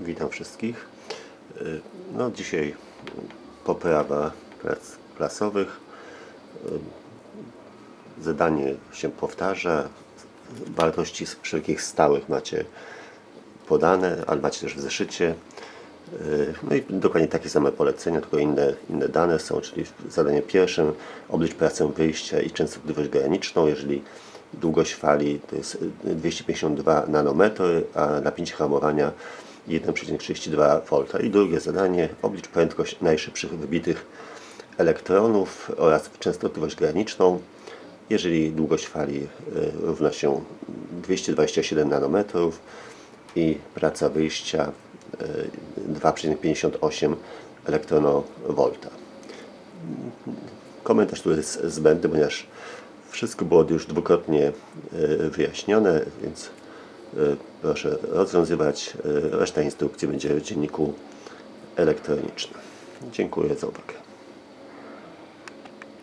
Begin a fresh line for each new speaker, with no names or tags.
Witam wszystkich. Y, No, dzisiaj poprawa prac klasowych. Y, Zadanie się powtarza. Wartości wszelkich stałych macie podane, ale macie też w zeszycie. Y, No i dokładnie takie same polecenia, tylko inne, inne dane są, czyli w zadanie pierwszym oblicz pracę wyjścia i częstotliwość graniczną. Jeżeli długość fali to jest y, 252 nanometry, a napięcie hamowania 1,32 V. I drugie zadanie oblicz prędkość najszybszych wybitych elektronów oraz częstotliwość graniczną. Jeżeli długość fali y, równa się 227 nanometrów i praca wyjścia y, 2,58 elektronowolta. Komentarz tu jest zbędny, ponieważ wszystko było już dwukrotnie y, wyjaśnione, więc y, proszę rozwiązywać. Y, Reszta instrukcji będzie w dzienniku elektronicznym. Dziękuję za uwagę.